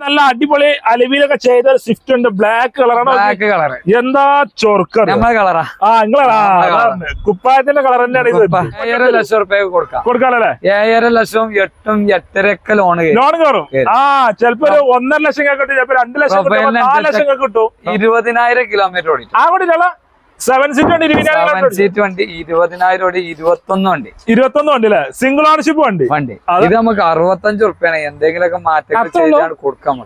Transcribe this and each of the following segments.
നല്ല അടിപൊളി അലവിലൊക്കെ ചെയ്ത ഒരു സ്വിഫ്റ്റ് ഉണ്ട്. ബ്ലാക്ക് കളറാണ് ബ്ലാക്ക് കളർ എന്താ നമ്മളെ കളറാ ആ. നിങ്ങളാ. കുപ്പായത്തിന്റെ കളർ തന്നെയാണ് ഇത്. ഏഴര ലക്ഷം റുപ്യ കൊടുക്കാം. കൊടുക്കാനല്ലേ ഏഴര ലക്ഷം എട്ടും എട്ടരക്ക ലോണ് ലോൺ കയറും. ആ ചിലപ്പോ ഒരു ഒന്നര ലക്ഷം കിട്ടും. ചിലപ്പോ രണ്ട് ലക്ഷം നാല് ലക്ഷം കിട്ടും. ഇരുപതിനായിരം കിലോമീറ്റർ ഓടി ആ കൂടി സെവൻ സീറ്റ് വണ്ടി സെവൻ സീറ്റ് വണ്ടി ഇരുപതിനായിരം വണ്ടി ഇരുപത്തൊന്ന് വണ്ടി. ഇരുപത്തൊന്ന് വണ്ടി അല്ലേ? സിംഗിൾ ഓണർഷിപ്പ് വണ്ടി. വണ്ടി. ഇത് നമുക്ക് അറുപത്തഞ്ച് റുപ്യാണ് എന്തെങ്കിലുമൊക്കെ മാറ്റം? കൊടുക്കാൻ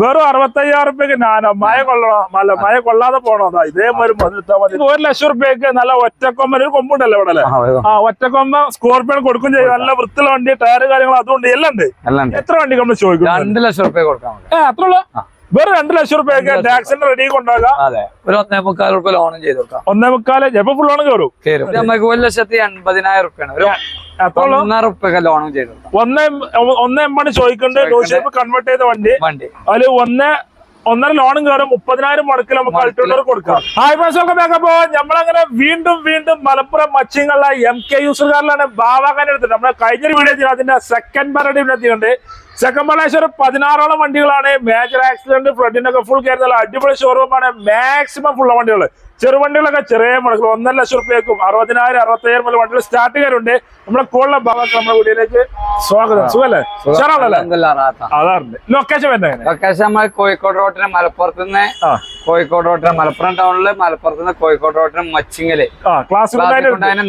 വെറും അറുപത്തയ്യായിരം റുപ്യക്ക് ഞാനോ മഴ കൊള്ളണോ? അല്ല മഴ കൊള്ളാതെ പോണോ? അതാ ഇതേമാതിരി മതി മതി. ഒരു ലക്ഷം റുപ്യക്ക് നല്ല ഒറ്റക്കൊമ്പൻ ഒരു കൊമ്പുണ്ടല്ലോ ഇവിടെ ആ, ഒറ്റക്കൊമ്പ സ്കോർപ്പിയോ കൊടുക്കും ചെയ്യും. നല്ല വൃത്തിയുള്ള വണ്ടി ടയർ കാര്യങ്ങൾ അതുകൊണ്ട് എല്ലാം ഉണ്ട്. എല്ലാം ഉണ്ട്. എത്ര വണ്ടി നമ്മൾ ചോദിക്കും രണ്ട് ലക്ഷം റുപ്യ കൊടുക്കാം ഏഹ് ഏ അത്ര ഉള്ളു. വെറും രണ്ട് ലക്ഷം റുപ്യൊക്കെ ടാക്സിന്റെ റെഡി കൊണ്ടാകാം അതെ. ഒരു ഒന്നേ മുക്കാൽ റുപ്യ ലോണും ചെയ്ത് കൊടുക്കാം. ഒന്നേ മുക്കാൽ ചിലപ്പോ ഫുൾ ഓൺ കയറും നമുക്ക് ഒരു ലക്ഷത്തി എൺപതിനായിരം റുപ്യാണ്. ഒരു ഒന്നര റുപ്യൊക്കെ ലോണും ചെയ്ത് കൊടുക്കാം. ഒന്നേ ഒന്നേ എമ്പാണ് ചോദിക്കേണ്ടത് കൺവേർട്ട് ചെയ്ത വണ്ടി. വണ്ടി. അതിൽ ഒന്ന് ഒന്നര ലോണും കയറും മുപ്പതിനായിരം മുടക്കിൽ നമുക്ക് അൾട്ടോണർ കൊടുക്കാം. ഹായ് ഫ്രണ്ട്സ് ഒക്കെ ബാക്ക് അപ്പോ നമ്മളങ്ങനെ വീണ്ടും വീണ്ടും മലപ്പുറം മച്ചിങ്ങുള്ള എം കെ യൂസുകാരിലാണ് ബാബാഖാൻ എടുത്തിട്ടുണ്ട് നമ്മുടെ കഴിഞ്ഞൊരു വീഡിയോ അതിന്റെ സെക്കൻഡ് പാരഡി വീഡിയോ എത്തിയിട്ടുണ്ട്. ഒരു പതിനാറോളം വണ്ടികളാണ്. മേജർ ആക്സിഡന്റ് ഫ്രണ്ടിനൊക്കെ ഫുൾ കയറുന്ന അടിപൊളി ഷോറൂമാണ് മാക്സിമം ഫുൾ വണ്ടികൾ ചെറുവണ്ടികളൊക്കെ ചെറിയ മുടക്കും ഒന്നര ലക്ഷം റുപ്യക്കും അറുപതിനായിരം അറുപത്തയ്യായിരം മുതൽ വണ്ടികൾ സ്റ്റാർട്ടിംഗ് നമ്മുടെ കൂടുതലുള്ള ഭാഗത്ത് നമ്മുടെ വീട്ടിലേക്ക് സ്വാഗതം. സുഖല്ലേ? അതാറുണ്ട് ലൊക്കേഷൻ വരുന്നത് ലൊക്കേഷൻ നമ്മൾ കോഴിക്കോട് റോട്ടിന് മലപ്പുറത്ത് നിന്ന് കോഴിക്കോട് റോട്ടിന് മലപ്പുറം ടൗണിൽ മലപ്പുറത്ത് നിന്ന് കോഴിക്കോട് റോട്ടിന് മച്ചിങ്ങൽ. ക്ലാസ്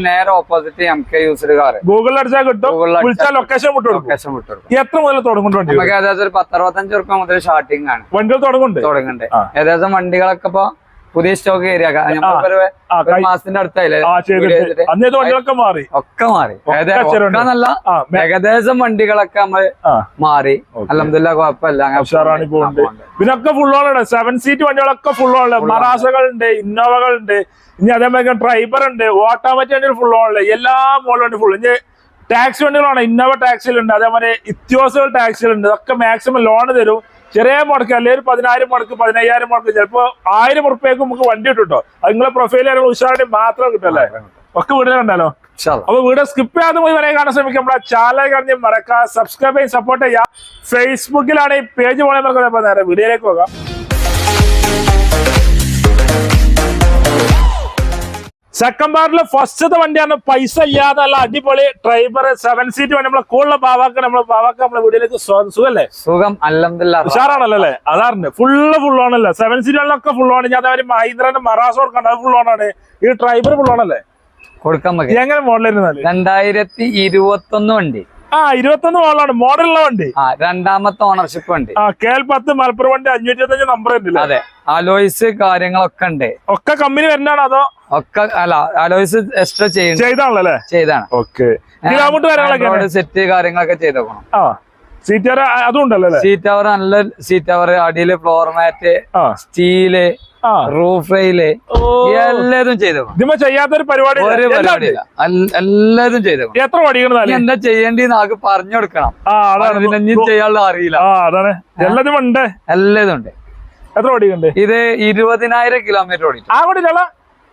നേരെ opposite M K used car ഗൂഗിളിൽ അടിച്ചാൽ കിട്ടും. വിളിച്ചാൽ ലൊക്കേഷൻ വിട്ടു ലൊക്കേഷൻ വിട്ടു എത്ര മുതൽ തുടങ്ങുന്നുണ്ട് നമുക്ക് ഏകദേശം ഒരു പത്തറുപത്തഞ്ച് റുപ്യ മുതൽ സ്റ്റാർട്ടിംഗ് ആണ്. വണ്ടികൾ തുടങ്ങുന്നുണ്ട്? തുടങ്ങുന്നുണ്ട്. ഏകദേശം വണ്ടികളൊക്കെ ഇപ്പൊ പുതിയ സ്റ്റോക്ക് ഏരിയ മാസത്തിന്റെ അടുത്തായില്ലേ? വണ്ടികളൊക്കെ മാറി. ഒക്കെ മാറി. മേ- ഏകദേശം വണ്ടികളൊക്കെ നമ്മൾ മാറി. അലഹമില്ല കുഴപ്പമില്ല. ഉഷാറാണി പോകുന്നുണ്ട് ഫുൾ ഓണാണ് സെവൻ സീറ്റ് വണ്ടികളൊക്കെ ഫുൾ ഓൺ മറാസകളുണ്ട് ഇന്നോവകളുണ്ട്. ഇനി അതേമാതിരി ഡ്രൈവർ ഉണ്ട് ഓട്ടോമാറ്റിക് വണ്ടികൾ ഫുൾ ഓണുണ്ട് എല്ലാ മോഡൽ വണ്ടി ഫുൾ ഇനി ടാക്സി വണ്ടികളാണ്. ഇന്നോവ ടാക്സിയിലുണ്ട് അതേമാതിരി ഇത്യോസുകൾ ടാക്സിയിലുണ്ട് ഇതൊക്കെ മാക്സിമം ലോൺ തരും. ചെറിയ മുടക്ക് അല്ലെങ്കിൽ ഒരു പതിനായിരം മുടക്ക് പതിനയ്യായിരം മുടക്ക് ചിലപ്പോ ആയിരം ഉറുപ്പ്യക്ക് നമുക്ക് വണ്ടി കിട്ടും അത് നിങ്ങളെ പ്രൊഫൈൽ ഉഷാറായിട്ട് മാത്രം കിട്ടല്ലേ ഒക്കെ വീട് കണ്ടാലോ അപ്പൊ വീട് സ്കിപ്പ് ചെയ്യാതെ പോയി വരെ കാണാൻ ശ്രമിക്കും നമ്മളെ ചാനൽ കാണി മറക്കാം. സബ്സ്ക്രൈബ് ചെയ്യും സപ്പോർട്ട് ചെയ്യാം. ഫേസ്ബുക്കിലാണ് ഈ പേജ് പോലെ നമുക്ക് നേരെ വീഡിയോയിലേക്ക് പോകാം. സെക്കൻഡ് പാർട്ടിലെ ഫസ്റ്റത്തെ വണ്ടിയാണ്. പൈസ ഇല്ലാതെ അല്ല അടിപൊളി ഡ്രൈവർ സെവൻ സീറ്റ് വണ്ടി നമ്മളെ കൂടുതൽ പാവാക്ക നമ്മളെ പാവാക്ക നമ്മളെ വീട്ടിലേക്ക് സുഖല്ലേ? സുഖം അലഹമില്ല ഉഷാറാണല്ലോ? അല്ലേ അതാറുണ്ട് ഫുള്ള് ഫുൾ ആണല്ലേ സെവൻ സീറ്റുകളിലൊക്കെ ഫുൾ ആണ് ഞാൻ അവർ മഹീന്ദ്രന്റെ മറാസ് കൊടുക്കണ്ട. അത് ഫുൾ ആണ്. ഈ ഡ്രൈവർ ഫുൾ ആണല്ലേ കൊടുക്കാൻ എങ്ങനെ മോഡലായിരുന്നു രണ്ടായിരത്തി ഇരുപത്തി ഒന്ന് വണ്ടി. ആ ഇരുപത്തൊന്ന് മോഡലാണ് മോഡലുള്ള വണ്ടി. രണ്ടാമത്തെ ഓണർഷിപ്പ് വണ്ടി. ആ കെ എൽ പത്ത് മലപ്പുറം വണ്ടി അഞ്ഞൂറ്റി ഇരുപത്തഞ്ച് നമ്പർ ഉണ്ടല്ലേ? അതെ. അലോയ്സ് കാര്യങ്ങളൊക്കെ ഉണ്ട്. ഒക്കെ കമ്പനി വരുന്നതാണോ അതോ? ഒക്കെ അല്ല അലോയ്സ് എക്സ്ട്രാ ചെയ്യുന്നു ചെയ്താണല്ലേ ചെയ്താണ്. ഓക്കെ. കിലോമീറ്റർ സെറ്റ് കാര്യങ്ങളൊക്കെ ചെയ്തേക്കണം ആ സീറ്റ് അതും ഉണ്ടല്ലോ സീറ്റ് അവർ നല്ല സീറ്റ് അവർ അടിയിൽ floor mat steel roof rail എല്ലാതും ചെയ്തു. ചെയ്യാത്തൊരു പരിപാടി ഒരു പരിപാടിയില്ല എല്ലാതും ചെയ്തു. എത്ര പഠിക്കണം എന്താ ചെയ്യേണ്ടിന്ന് ആകെ പറഞ്ഞു കൊടുക്കണം. ആ അതാണ്. പിന്നെ ഇനി ചെയ്യാനുള്ള അറിയില്ല. ആ അതാണ്. എല്ലാതും ഉണ്ട്. എല്ലാതും ഉണ്ട്. എത്ര പഠിക്കണ്ട് ഇത് ഇരുപതിനായിരം കിലോമീറ്റർ ഓടിക്കും ആ കൂടി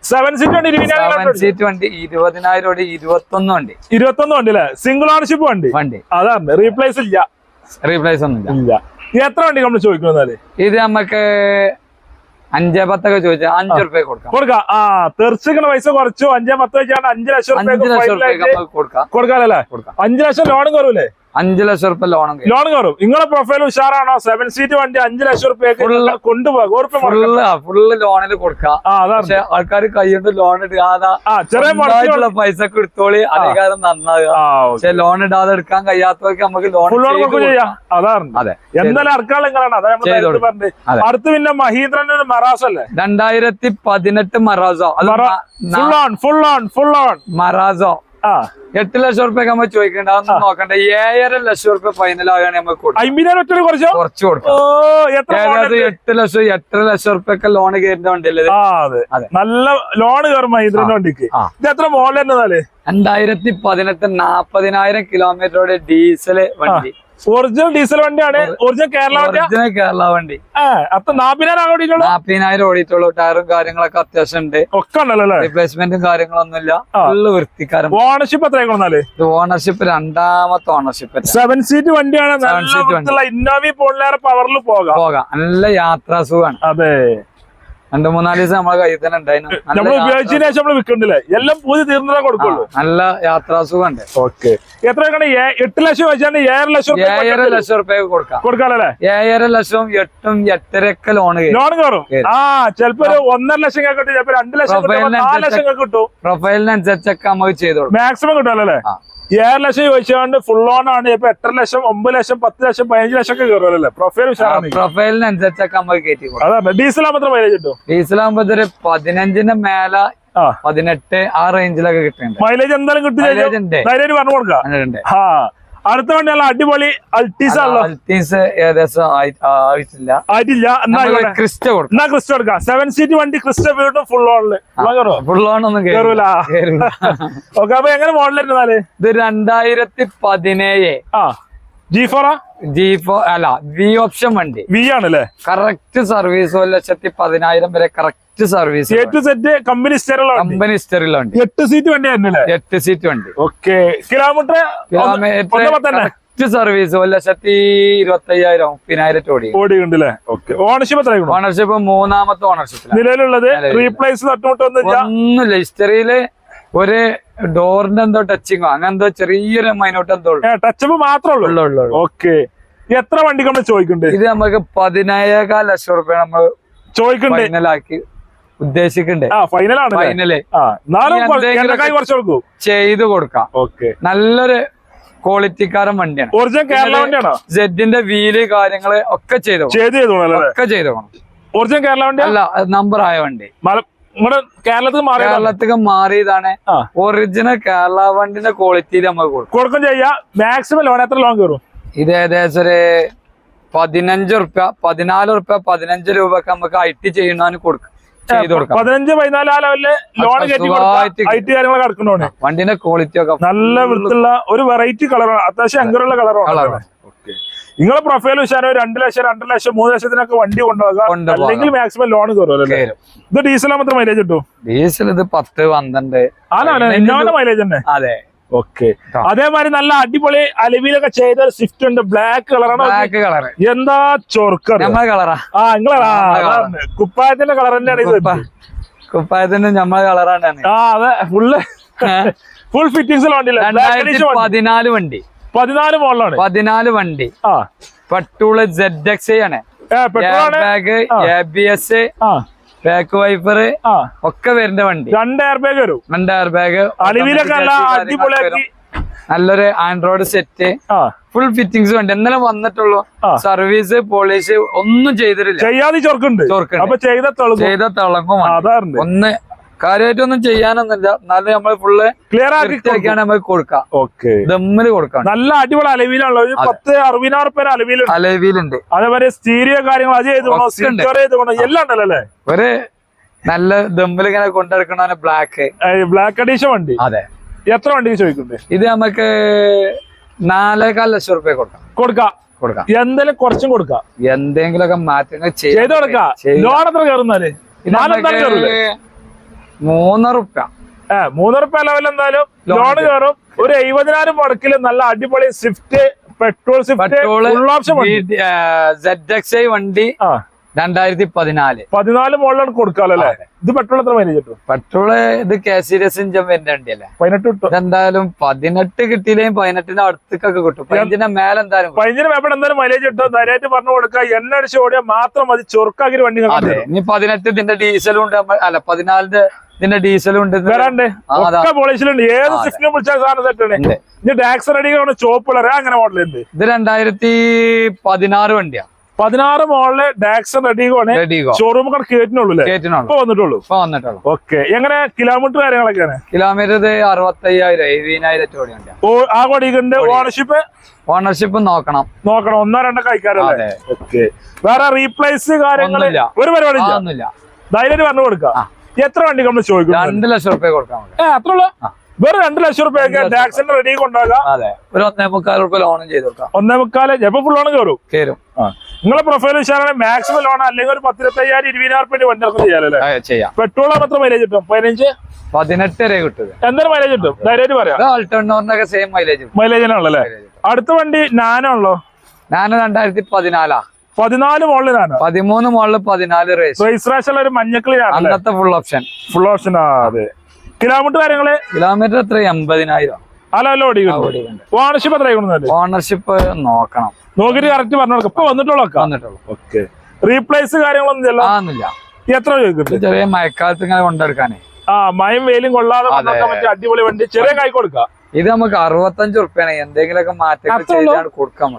സെവൻ സീറ്റ് വണ്ടി ഇരുപതിനായിരം സീറ്റ് വണ്ടി ഇരുപതിനായിരം ഓടി ഇരുപത്തൊന്ന് വണ്ടി. ഇരുപത്തൊന്ന് വണ്ടി അല്ലേ? സിംഗിൾ ഓണർഷിപ്പ് വണ്ടി? വണ്ടി. അതാണ്. റീപ്ലേസ് ഇല്ല. റീപ്ലേസ് ഒന്നും ഇല്ല. എത്ര വണ്ടി നമ്മൾ ചോദിക്കുന്നത് ഇത് നമുക്ക് അഞ്ചേ പത്തൊക്കെ ചോദിച്ചാൽ അഞ്ചു റുപ്യ കൊടുക്കാം. കൊടുക്കാം. ആ തീർച്ചയായിട്ടും പൈസ കുറച്ചു. അഞ്ചേ പത്ത് വെച്ചാൽ അഞ്ച് ലക്ഷം അഞ്ചു ലക്ഷം കൊടുക്കാം. കൊടുക്കാനല്ലേ കൊടുക്കാം. അഞ്ച് ലക്ഷം ലോണും കയറൂലേ അഞ്ചു ലക്ഷം റുപ്യ ലോൺ ലോൺ കയറും നിങ്ങളെ പ്രൊഫൈൽ ഉഷാറാണോ? സെവൻ സീറ്റ് വണ്ടി അഞ്ചു ലക്ഷം റുപ്യക്ക് കൊണ്ടുപോകും. ഫുള്ള് ഫുള്ള് ലോണിൽ കൊടുക്കാം. പക്ഷെ ആൾക്കാർ കൈകൊണ്ട് ലോൺ ഇടാതെ ചെറിയ പൈസ എടുത്തോളി അധികാരം നന്നാകുക പക്ഷെ ലോൺ ഇടാതെ എടുക്കാൻ കഴിയാത്തവർക്ക് നമുക്ക് ലോൺ ചെയ്യാം. അതാണ്. അതെ എന്തായാലും. അടുത്ത് പിന്നെ മഹീന്ദ്രന്റെ ഒരു മറാസ് അല്ലേ? രണ്ടായിരത്തി പതിനെട്ട് Marazzo? Full on full on full on Marazzo. എട്ട് ലക്ഷം റുപ്യ നമ്മൾ ചോദിക്കണ്ട അതൊന്നും നോക്കണ്ട. ഏഴര ലക്ഷം റുപ്യ ഫൈനൽ ആവുകയാണെങ്കിൽ നമുക്ക് കുറച്ചോ? കൊടുക്കാം? എട്ട് ലക്ഷം എട്ടര ലക്ഷം റുപ്യൊക്കെ ലോൺ കയറുന്ന വണ്ടിയല്ലേ. നല്ല ലോൺ കയറും മഹീന്ദ്രന്റെ വണ്ടിക്ക്. ഇത് എത്ര മോഡൽ രണ്ടായിരത്തി പതിനെട്ട് നാപ്പതിനായിരം കിലോമീറ്ററോടെ ഡീസൽ വണ്ടി. ഒറിജിനൽ ഡീസൽ വണ്ടിയാണ്. ഒറിജിനൽ കേരള ഒറിജിനൽ കേരള വണ്ടി. അപ്പൊ നാപ്പതിനായിരം ഓടിയിട്ടുള്ളൂ? നാപ്പതിനായിരം ഓടിയിട്ടുള്ളൂ. ടയറും കാര്യങ്ങളൊക്കെ അത്യാവശ്യം ഉണ്ട്. ഒക്കെ ഉണ്ടല്ലോ റിപ്ലേസ്മെന്റും കാര്യങ്ങളൊന്നുമില്ല. ഫുള്ള് വൃത്തിക്കാരം. ഓണർഷിപ്പ് എത്രയാണ് കൊണ്ടാൽ ഇത് ഓണർഷിപ്പ് രണ്ടാമത്തെ ഓണർഷിപ്പ് സെവൻ സീറ്റ് വണ്ടിയാണ്. ഇന്നോവി പോളിലേറെ പവറിൽ പോകാം. പോകാം. നല്ല യാത്രാ സുഖമാണ് അതെ. രണ്ടു മൂന്നാൽ ദിവസം നമ്മളെ കയ്യിൽ തന്നെ ഉണ്ടായിരുന്നു. നമ്മൾ ഉപയോഗിച്ചതിന് ശേഷം നമ്മൾ വിൽക്കണ്ടില്ലേ എല്ലാം പൂതി തീർന്നതേ ആ, കൊടുക്കുള്ളൂ. നല്ല യാത്രാസുഖം ഓക്കെ. എത്ര എട്ട് ലക്ഷം വെച്ചാൽ ഏഴര ലക്ഷം ഏഴര ലക്ഷം റുപ്യ കൊടുക്കാം. കൊടുക്കാല്ലേ ഏഴര ലക്ഷം എട്ടും എട്ടരയൊക്കെ ലോണ് ലോൺ കയറും? കേറും. ആ ചിലപ്പോ ഒന്നര ലക്ഷം കിട്ടും. ചിലപ്പോ രണ്ട് ലക്ഷം കിട്ടും പ്രൊഫൈലിനനുസരിച്ചൊക്കെ നമുക്ക് ചെയ്തോളൂ മാക്സിമം കിട്ടുമല്ലോ അല്ലേ? ആ. ഏഴര ലക്ഷം ചോദിച്ചുകൊണ്ട് ഫുൾ ഓൺ ആണ്. ഇപ്പൊ എട്ടര ലക്ഷം ഒമ്പത് ലക്ഷം പത്ത് ലക്ഷം പതിനഞ്ച് ലക്ഷം ഒക്കെ കയറുമല്ലേ പ്രൊഫൈൽ പ്രൊഫൈലിനനുസരിച്ചൊക്കെ നമുക്ക് കയറ്റി അതാണ് മൈലേജ് കിട്ടും? ഡീസലാകുമ്പോ ഇതൊരു പതിനഞ്ചിന്റെ മേലെ പതിനെട്ട് ആ റേഞ്ചിലൊക്കെ കിട്ടുന്നുണ്ട്. മൈലേജ് എന്തായാലും കിട്ടും പറഞ്ഞു കൊടുക്കാം അടുത്ത വണ്ടി നല്ല അടിപൊളി അൾട്ടീസ് ആണല്ലോ. അൾട്ടീസ് ഏകദേശം ആയി- ആയിട്ടില്ല. ആയിട്ടില്ല. എന്നാ. ക്രിസ്റ്റ കൊടുക്കാം. എന്നാ ക്രിസ്റ്റ കൊടുക്കാം. സെവൻ സീറ്റ് വണ്ടി ക്രിസ്റ്റ വീണ്ടും ഫുൾ ഓണിൽ ഫുൾ ഓണൊന്നും കേറൂല. ഓക്കെ അപ്പൊ എങ്ങനെ മോഡലായിരുന്നാൽ ഇത് രണ്ടായിരത്തി പതിനേഴ്. ആ. ജി ഫോറാ ജി ഫോർ അല്ല വി ഓപ്ഷൻ വണ്ടി. വി ആണല്ലേ? കറക്റ്റ് സർവീസ് ഒരു ലക്ഷത്തി പതിനായിരം വരെ കറക്റ്റ് സർവീസ് കമ്പനി കമ്പനി ഹിസ്റ്ററിലുള്ള വണ്ടി. എട്ട് സീറ്റ് വണ്ടി എട്ട് സീറ്റ് വണ്ടി. ഓക്കെ കിലോമീറ്റർ കിലോമീറ്റർ സർവീസ് ഒരു ലക്ഷത്തി ഇരുപത്തി അയ്യായിരം മുപ്പതിനായിരം ഓടി ഓടി ഓക്കെ ഓണർഷിപ്പ് ഓണർഷിപ്പ് മൂന്നാമത്തെ ഓണർഷിപ്പിലാണ് നിലവിലുള്ളത് നിലവിൽ. റീപ്ലേസ് ഒന്നുമില്ല. ഹിസ്റ്ററിയിൽ ഒരു ഡോറിന്റെ എന്തോ ടച്ചിങ്ങോ അങ്ങനെ എന്തോ ചെറിയൊരു മൈനോട്ട് എന്തോ. ടച്ചപ്പ് മാത്രമേ ഉള്ളൂ? ഉള്ളു. ഓക്കെ. എത്ര വണ്ടി നമ്മൾ ചോദിക്കുന്നുണ്ട്? ഇത് നമുക്ക് പതിനേഴേകാൽ ലക്ഷം റുപ്യ നമ്മൾ ചോദിക്കുന്നുണ്ട്. ഫൈനലാക്കി ഉദ്ദേശിക്കണ്ടേ ഫൈനലാണ് ഫൈനൽ ചെയ്ത് കൊടുക്കാം. ഓക്കെ. നല്ലൊരു ക്വാളിറ്റിക്കാരൻ വണ്ടിയാണ്. ഒറിജിനൽ കേരള വണ്ടിയാണോ? സെഡിന്റെ വീൽ കാര്യങ്ങൾ ഒക്കെ ചെയ്തു ഒക്കെ ചെയ്തു. ഒറിജിനൽ കേരള വണ്ടി അല്ല നമ്പർ ആയ വണ്ടി. നമ്മുടെ കേരളത്തിൽ മാറി കേരളത്തിൽ മാറിയതാണ്. ഒറിജിനൽ കേരള വണ്ടിന്റെ ക്വാളിറ്റിയിൽ നമ്മൾ കൊടുക്കും. കൊടുക്കും ചെയ്യാ. മാക്സിമം ലോൺ എത്ര ലോൺ കയറും? ഇത് ഏകദേശം ഒരു പതിനഞ്ച് റുപ്യ പതിനാല് റുപ്യ പതിനഞ്ച് രൂപ നമുക്ക് ഐ ടി ചെയ്യുന്നതിന് കൊടുക്കും പതിനഞ്ച് പതിനാല് ആ ലെവലിൽ ലോൺ കാര്യങ്ങളൊക്കെ വണ്ടിന്റെ ക്വാളിറ്റി ഒക്കെ നല്ല വൃത്തിയുള്ള ഒരു വെറൈറ്റി കളറാണ് അത്യാവശ്യം അങ്കറുള്ള കളറാണ് കളറാണ്. നിങ്ങളെ പ്രൊഫൈൽ വെച്ചാൽ രണ്ട് ലക്ഷം രണ്ടര ലക്ഷം മൂന്ന് ലക്ഷത്തിനൊക്കെ വണ്ടി കൊണ്ടുപോകാം. അല്ലെങ്കിൽ മാക്സിമം ലോൺ തരും ഇത് ഡീസൽ മാത്രം മൈലേജ് കിട്ടും? ഡീസൽ ഇത് പത്ത് പന്ത്രണ്ട്. അല്ല മൈലേജ് തന്നെ? അതെ. ഓക്കെ. അതേമാതിരി നല്ല അടിപൊളി അലവിലൊക്കെ ചെയ്ത ഒരു സ്വിഫ്റ്റ് ഉണ്ട്. ബ്ലാക്ക് കളറാണ് ബ്ലാക്ക് കളർ എന്താ ചോർക്കർ കളറാ ആ. നിങ്ങളെ കുപ്പായത്തിന്റെ കളർ തന്നെയാണ് ഇത്. കുപ്പായത്തിന്റെ നമ്മളെ കളറാണ് ആ അതെ. ഫുള്ള് ഫുൾ ഫിറ്റിംഗ്സ് വണ്ടിയില്ല? പതിനാല് വണ്ടി. പതിനാല് മോഡലാണ്. പതിനാല് വണ്ടി. ആ. പട്ടൂൾ ജെഡ് എക്സ് ആണ് bag. A B S back wiper ഒക്കെ വരുന്ന വണ്ടി. രണ്ട് എയർ ബാഗ് വരും. രണ്ട് എയർ ബാഗ് നല്ലൊരു ആൻഡ്രോയിഡ് സെറ്റ് ഫുൾ ഫിറ്റിംഗ്സ് വണ്ടി. ഇന്നലെ വന്നിട്ടുള്ളൂ. സർവീസ് പോളിഷ് ഒന്നും ചെയ്തിട്ടില്ല. ചെയ്യാതെ തെളുക്കും. ചെയ്ത തിളങ്ങും ഒന്ന് കാര്യമായിട്ടൊന്നും ചെയ്യാനൊന്നുമില്ല. എന്നാലും നമ്മൾ ഫുള്ള് ക്ലിയർ ആക്കിയാണ് നമ്മൾ നമുക്ക് കൊടുക്കാം. ഓക്കെ ദമ്മിൽ കൊടുക്കാം നല്ല അടിപൊളി അലവിയിലുള്ള ഒരു പത്ത് അറുപതിനായിരം പേര് അലവിയിലുണ്ട്. അലവിലുണ്ട് അതേപോലെ സ്റ്റീരിയോ കാര്യങ്ങൾ അത് ചെയ്ത് കൊണ്ടോ ഒക്കെ ഉണ്ട്. സ്റ്റിക്കർ ചെയ്ത് കൊണ്ടോ എല്ലാം ഉണ്ടല്ലേ അല്ലേ? ഒരു നല്ല ദമ്മിൽ ഇങ്ങനെ കൊണ്ടെടുക്കണ ബ്ലാക്ക് ബ്ലാക്ക് അഡീഷൻ വണ്ടി. അതെ. എത്ര വണ്ടി ചോദിക്കുന്നുണ്ട്? ഇത് നമുക്ക് നാലേകാൽ ലക്ഷം റുപ്യ കൊടുക്കാം. കൊടുക്കാം. കൊടുക്കാം. എന്തെങ്കിലും കുറച്ചും കൊടുക്കാം. എന്തെങ്കിലുമൊക്കെ മാറ്റങ്ങൾ ചെയ്ത് കൊടുക്കാം. ലോൺ എത്ര കയറുന്നാൽ നാലെന്തായാലും കയറൂലേ മൂന്ന് റുപ്യ ഏ മൂന്നറുപ്യ ലെവൽ എന്തായാലും ലോൺ കയറും ഒരു എഴുപതിനായിരം മുടക്കിൽ നല്ല അടിപൊളി Swift petrol Swift option X I വണ്ടി. രണ്ടായിരത്തി പതിനാല് പതിനാല് മുകളിലാണ് കൊടുക്കാല്ലേ ഇത് പെട്രോൾ എത്ര മൈലേജ് കിട്ടും? പെട്രോൾ ഇത് കെ സീരിയസ് ഇഞ്ചൻ വരുന്ന വണ്ടിയല്ലേ പതിനെട്ട് കിട്ടും. എന്തായാലും പതിനെട്ട് കിട്ടിയില്ലെങ്കിൽ പതിനെട്ടിന്റെ അടുത്തേക്കൊക്കെ കിട്ടും. പതിനഞ്ചിന്റെ മേലെ എന്തായാലും. പതിനഞ്ചിന് മേപ്പൺ എന്തായാലും മൈലേജ് കിട്ടും. ധൈര്യമായിട്ട് പറഞ്ഞു കൊടുക്കുക. എണ്ണ അടിച്ച് ഓടിയാൽ മാത്രം മതി. ചൊറുക്കാക്കി വണ്ടി അതെ. ഇനി പതിനെട്ട് ഇതിന്റെ ഡീസലും ഉണ്ട് അല്ല പതിനാലിന്റെ ഇതിന്റെ ഡീസലും ഉണ്ട്. ഇത് വരാണ്ട്. ആ, അതാ. ഒക്കെ പോളിഷിലുണ്ട് ഏത്. സ്വിഫ്റ്റിനും വിളിച്ചാൽ സാധനം സെറ്റ് ആണ് ഉണ്ട്. ടാക്സ് റെഡി ചോപ്പ് കളർ അങ്ങനെ മോഡൽ ഉണ്ട്. ഇത് രണ്ടായിരത്തി പതിനാറ് വണ്ടിയാ. പതിനാറ് മോഡൽ ഡാക്സൺ റെഡി ആണ്. റെഡിഗോ ഷോറൂം ഇപ്പൊ വന്നിട്ടുള്ളൂ. ഓക്കെ എങ്ങനെ? കിലോമീറ്റർ കാര്യങ്ങളൊക്കെയാണ്. കിലോമീറ്റർ ഇത് അറുപത്തയ്യായിരം എഴുപതിനായിരം ഓ ആ കൊടിയുണ്ട് ഓണർഷിപ്പ് ഓണർഷിപ്പ് നോക്കണം. നോക്കണം. ഒന്നോ രണ്ടോ കഴിക്കാറല്ലേ ഓക്കെ വേറെ റീപ്ലേസ് കാര്യങ്ങളില്ല ഒരു പരിപാടി ഒന്നുമില്ല. ധൈര്യം പറഞ്ഞു കൊടുക്കാം. എത്ര വണ്ടി നമ്മൾ ചോദിക്കും രണ്ട് ലക്ഷം റുപ്യ കൊടുക്കാൻ ഏഹ് അത്ര ഉള്ളു? വെറും രണ്ട് ലക്ഷം റുപ്യൊക്കെ ടാക്സിന്റെ റെഡി കൊണ്ടാകാം അതെ. ഒരു ഒന്നേ മുക്കാൽ റുപ്യ ലോണും ചെയ്ത് കൊടുക്കാം. ഒന്നേ മുക്കാൽ ചിലപ്പോ ഫുൾ ലോൺ കയറും കയറും നിങ്ങളെ പ്രൊഫൈൽ ഉഷാറാണ് മാക്സിമം ലോൺ അല്ലെങ്കിൽ ഒരു പത്തിരത്തയ്യായിരം ഇരുപതിനായിരം റുപ്യ വണ്ടി ഇറക്കും ചെയ്യാലല്ലേ ആ, ചെയ്യാം. പെട്രോൾ എത്ര മൈലേജ് കിട്ടും? പതിനഞ്ച്? പതിനെട്ട് വരെ കിട്ടും. എന്തൊരു മൈലേജ് കിട്ടും? ധൈര്യമായിട്ട് പറയാം. സെയിം മൈലേജ് മൈലേജിനാണല്ലേ അടുത്ത വണ്ടി നാനോ ഉള്ളോ നാനോ രണ്ടായിരത്തി പതിനാലാ. പതിനാല് മോളിലാണ് നാനോ പതിമൂന്ന് മോളിൽ പതിനാല് രജിസ്ട്രേഷൻ ഒരു മഞ്ഞക്കിളിയാണ് അന്നത്തെ ഫുൾ ഓപ്ഷൻ ഫുൾ ഓപ്ഷൻ ആ അതെ. കിലോമീറ്റർ കാര്യങ്ങൾ? കിലോമീറ്റർ എത്ര? എൺപതിനായിരം. അല്ല ഓടിക്കുന്നു ഓടിക്കുന്നുണ്ട് ഓണർഷിപ്പ് എത്ര ഓണർഷിപ്പ് നോക്കണം. നോക്കിട്ട് കറക്റ്റ് പറഞ്ഞു കൊടുക്കാം. ഇപ്പൊ വന്നിട്ടുള്ളൂ വന്നിട്ടുള്ളൂ. ഓക്കെ റീപ്ലേസ് കാര്യങ്ങളൊന്നും ഇല്ല എത്ര ചെറിയ മഴക്കാലത്ത് ഇങ്ങനെ കൊണ്ടെടുക്കാനേ. ആ മയം വെയിലും കൊള്ളാതെ. അടിപൊളി വണ്ടി. ചെറിയ കൈ കൊടുക്കാം. ഇത് നമുക്ക് അറുപത്തഞ്ച് ഉറുപ്പ്യാണ്. എന്തെങ്കിലും ഒക്കെ ഉള്ളൂ? കൊടുക്കാൻ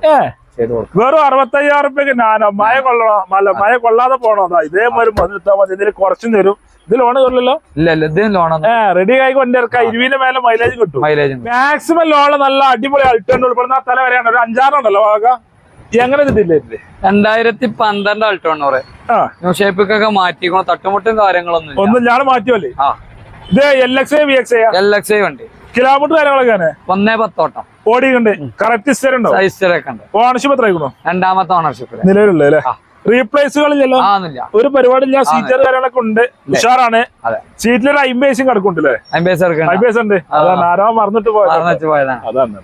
വെറും അറുപത്തയ്യായിരം റുപ്യക്ക് ഞാനോ മഴ കൊള്ളണോ അല്ല മഴ കൊള്ളാതെ പോണോ? അതാ ഇതേമാതിരി മതിട്ടാ മതി. ഇതിൽ കുറച്ചും തരും. ഇത് ലോണ് തരില്ലല്ലോ? ഇല്ല ഇല്ല ലോണൊന്നും ഏ റെഡി ആയി കൊണ്ടിരിക്കാം ഇരുവിന് മേലെ മൈലേജ് കിട്ടും. മൈലേജ് മാക്സിമം ലോൺ നല്ല അടിപൊളി അൾട്ടേൺ ഉൾപ്പെടുന്ന തല വരെയാണ്. ഒരു അഞ്ചാറുണ്ടല്ലോ വാക എങ്ങനെ ഇതില്ലേ രണ്ടായിരത്തി പന്ത്രണ്ട് അൾട്ടോണ്ണൂറ് ആ. ന്യൂ ഷേപ്പിക്കൊക്കെ മാറ്റിക്കണോ? തട്ടുമുട്ടും കാര്യങ്ങളൊന്നും. ഒന്നും ഞാൻ മാറ്റിയല്ലേ? ആ. ഇത് L X V X L X I വണ്ടി. കിലോമീറ്റർ കാര്യങ്ങളൊക്കെയാണ് ഒന്നേ പത്തോട്ടം. ഓടിയുണ്ട് കറക്റ്റ് സ്ഥിരം ഉണ്ടോ? സൈസ്റ്ററൊക്കെ ഉണ്ട്. ഓണർഷിപ്പ് എത്ര ആയിക്കണോ രണ്ടാമത്തെ ഓണർഷിപ്പ് നിലവിലുള്ള. റീപ്ലേസുകളില്ലല്ലോ ഒരു പരിപാടിയില്ല സീറ്റർ കാര്യങ്ങളൊക്കെ ഉണ്ട്. ഉഷാറാണ്. ഒരു അമ്പേസും കിടക്കുന്നുണ്ടല്ലേ അമ്പേസ് ഉണ്ട് അതാണ്. ആരോ മറന്നിട്ട് പോയതാണ്. അതാണ്.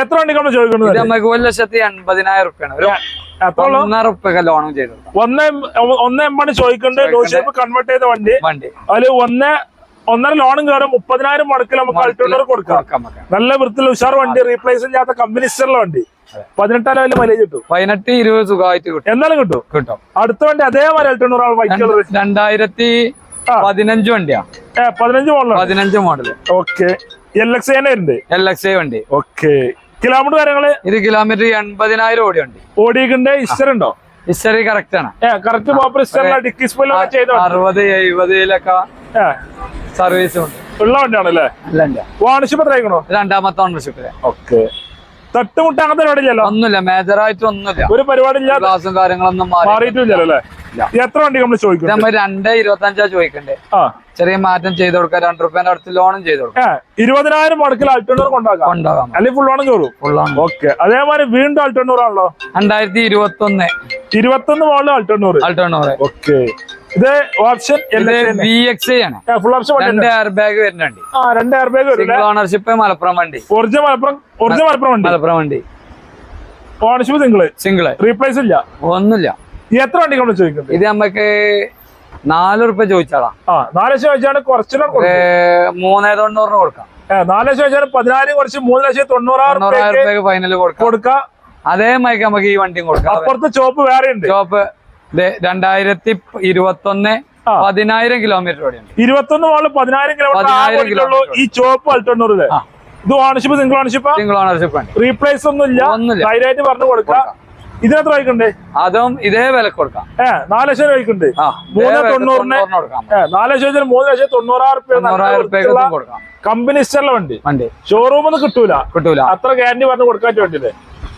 എത്ര വണ്ടി നമ്മൾ ചോദിക്കുന്നത് നമുക്ക് ഒരു ലക്ഷത്തി എൺപതിനായിരം റുപ്യാണ് ഒന്ന് ഒന്ന് എമ്പാണ് ചോദിക്കുന്നുണ്ട് കൺവേർട്ട് ചെയ്ത വണ്ടി. വണ്ടി. ഒന്നേ ഒന്ന് ഒന്നര ലോണും കയറും മുപ്പതിനായിരം മുടക്കിൽ നമുക്ക് അൾട്ടോണർ കൊടുക്കാം. നല്ല വൃത്തിയിൽ ഉഷാർ വണ്ടി റീപ്ലേസ് ചെയ്യാത്ത കമ്പനിസ്റ്ററിലെ വണ്ടി. പതിനെട്ടാം ലെവലിൽ മൈലേജ് കിട്ടും. പതിനെട്ട് ഇരുപത് സുഖമായിട്ട് കിട്ടും. എന്നാലും കിട്ടും. കിട്ടും. അടുത്ത വണ്ടി അതേമാതിരി അൾട്ടോണർ ആണ് വൈറ്റ് കളർ രണ്ടായിരത്തി പതിനഞ്ച് വണ്ടിയാ. പതിനഞ്ച് മോഡൽ പതിനഞ്ച് മോഡൽ ഓക്കെ. എൽ എക്സ് ഉണ്ട് എൽ എക്സ് വണ്ടി. ഓക്കെ. കിലോമീറ്റർ കാര്യങ്ങൾ? ഇത് കിലോമീറ്റർ എൺപതിനായിരം ഓടി വണ്ടി. ഓടിയിട്ടുണ്ട്. ഇസ്റ്റർ ഉണ്ടോ? ഹിസ്റ്ററി കറക്റ്റ് ആണ്. കറക്റ്റ്. അറുപത് എഴുപതിലൊക്കെ സർവീസ് ഉണ്ട്. ഉള്ള വണ്ടിയാണല്ലേ? അല്ല ഓണർഷിപ്പ് എത്ര ആയിക്കണോ? രണ്ടാമത്തെ ഓണർഷിപ്പിൽ ഓക്കെ. തട്ടുമുട്ട അങ്ങനത്തെ പരിപാടിയില്ലല്ലോ? ഒന്നുമില്ല ഒന്നുമില്ല. ഒരു ക്ലാസും കാര്യങ്ങളൊന്നും മാറി മാറിയിട്ടില്ലല്ലോ അല്ലേ? എത്ര വണ്ടി നമ്മൾ ചോദിക്കും? നമ്മൾ രണ്ട് ഇരുപത്തി അഞ്ചാ ചോദിക്കണ്ടേ. ആ. ചെറിയ മാറ്റം ചെയ്ത് കൊടുക്കാം രണ്ട് റുപ്യന്റെ അടുത്ത് ലോണും ചെയ്ത് കൊടുക്കാം ഇരുപതിനായിരം മുടക്കിൽ കൊണ്ടാക്കാം? അല്ലെങ്കിൽ ഫുൾ ഓണം ഓക്കെ. അതേമാതിരി വീണ്ടും അൾട്ടോണൂർ ആണല്ലോ രണ്ടായിരത്തി ഇരുപത്തി ഒന്ന് ഇരുപത്തൊന്ന് മോളിൽ അൾട്ടോണൂർ അൾട്ടോണൂറ് ഓക്കെ. ഇത് ഓപ്ഷൻ വി എക്സ് ആണ്. ഫുൾ ഓപ്ഷൻ രണ്ട് എയർ ബാഗ് വരുന്നുണ്ട്. ആ രണ്ട് air bag single ownership Malappuram വണ്ടി. ഒറിജിനൽ മലപ്പുറം ഒറിജിനൽ മലപ്പുറം വണ്ടി. മലപ്പുറം വണ്ടി. ഓണർഷിപ്പ് സിംഗിൾ റീപ്ലേസ് ഇല്ല. ഒന്നുമില്ല. എത്ര വണ്ടി നമ്മൾ ചോദിക്കുന്നത്? ഇത് നമുക്ക് നാല് റുപ്യ ചോദിച്ചാളാ. ആ നാല് ലക്ഷം ചോദിച്ചാണ് കുറച്ചുകൂടെ മൂന്നേ തൊണ്ണൂറിന് കൊടുക്കാം. നാല് ലക്ഷം ചോദിച്ചാൽ പതിനായിരം കുറച്ച് മൂന്ന് ലക്ഷം തൊണ്ണൂറായിരം ഫൈനൽ കൊടുക്കാം. കൊടുക്കാം. അതേ മൈക്ക് നമുക്ക് ഈ വണ്ടിയും കൊടുക്കാം. അപ്പുറത്ത് ചോപ്പ് വേറെ ഉണ്ട്. ഷോപ്പ് രണ്ടായിരത്തി ഇരുപത്തി ഒന്ന് ആ. പതിനായിരം കിലോമീറ്റർ ഓടിയുണ്ട്. ഇരുപത്തൊന്ന് മോളിൽ പതിനായിരം കിലോമീറ്റർ ഈ ചോപ്പ് അൾട്ടണ്ണൂറിൽ. ഇത് ownership single ownership single ownership replace ഒന്നും ഇല്ല. ധൈര്യമായിട്ട് പറഞ്ഞു കൊടുക്കാം. ഇതിനെത്ര വായിക്കണ്ടേ അതും ഇതേ വില കൊടുക്കാം. ഏ നാല് ലക്ഷം രൂപ ആ മൂന്ന് തൊണ്ണൂറിന് നാല് ലക്ഷം മൂന്ന് ലക്ഷം തൊണ്ണൂറായിരം കൊടുക്കാം. കമ്പനി ഇഷ്ടമുള്ള വണ്ടി. വണ്ടി. ഷോറൂമൊന്നും കിട്ടൂല. കിട്ടൂല. അത്ര ഗ്യാരണ്ടി പറഞ്ഞു കൊടുക്കാൻ വേണ്ടിയില്ലേ